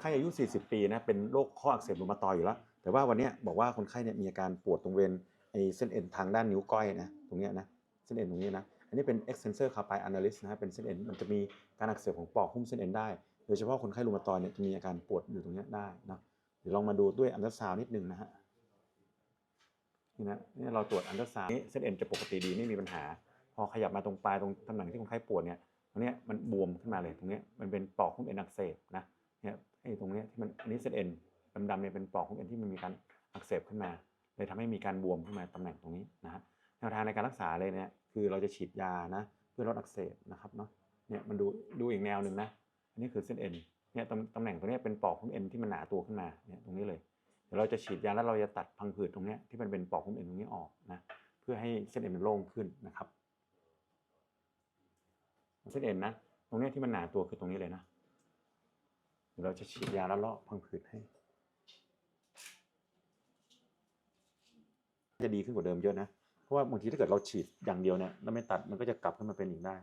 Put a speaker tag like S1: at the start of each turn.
S1: ไข้อายุ 40 ปีนะเป็นโรคข้ออักเสบรูมาตอยอยู่แล้ว แต่ว่าวันนี้บอกว่าคนไข้เนี่ยมีอาการปวดตรงเวณไอเส้นเอ็นทางด้านนิ้วก้อยนะตรงเนี้ยนะเส้นเอ็นตรงนี้นะอันนี้เป็น extensor carpi analysis นะฮะเป็นเส้นเอ็นมันจะมีการอักเสบของปอกหุ้มเส้นเอ็นได้โดยเฉพาะคนไข้รูมาตอยเนี่ยจะมีอาการปวดอยู่ตรงเนี้ยได้นะเดี๋ยวลองมาดูด้วยอันตราซาวนิดนึงนะฮะนี่นะนี่เราตรวจอันตราซาวน์เส้นเอ็นจะปกติดีไม่มีปัญหา พอขยับมาตรงปลายตรงตำแหน่งที่คนไข้ปวดเนี่ยตรงเนี้ยมันบวมขึ้นมาเลยตรงเนี้ยมันเป็นปอกหุ้มเอ็นอักเสบนะ อ้ตรงเนี้ยที่มันอันนี้เส้นเอ็นดำๆเนี่ยเป็นปอกหุ้มเอ็นที่มันมีการอักเสบขึ้นมาเลยทำให้มีการบวมขึ้นมาตำแหน่งตรงนี้นะฮะแนวทางในการรักษาเลยเนี่ยคือเราจะฉีดยานะเพื่อลดอักเสบนะครับเนาะเนี่ยมันดูดูอีกแนวหนึ่งนะอันนี้คือเส้นเอ็นเนี่ยตำตำแหน่งตรงนี้เป็นปอกหุ้มเอ็นที่มันหนาตัวขึ้นมาเนี่ยตรงนี้เลยเดี๋ยวเราจะฉีดยาแล้วเราจะตัดพังผืดตรงนี้ที่มันเป็นปอกหุ้มเอ็นตรงนี้ออกนะเพื่อให้เส้นเอ็นมันโล่งขึ้นนะครับเส้นเอ็นนะตรงนี้ที่มันหนาตัวคือตรงนี้เลยนะ เราจะฉีดยาละเลาะพังผืดให้ จะดีขึ้นกว่าเดิมเยอะนะ เพราะว่าบางทีถ้าเกิดเราฉีดอย่างเดียวเนี่ยแล้วไม่ตัดมันก็จะกลับขึ้นมาเป็นอีกได้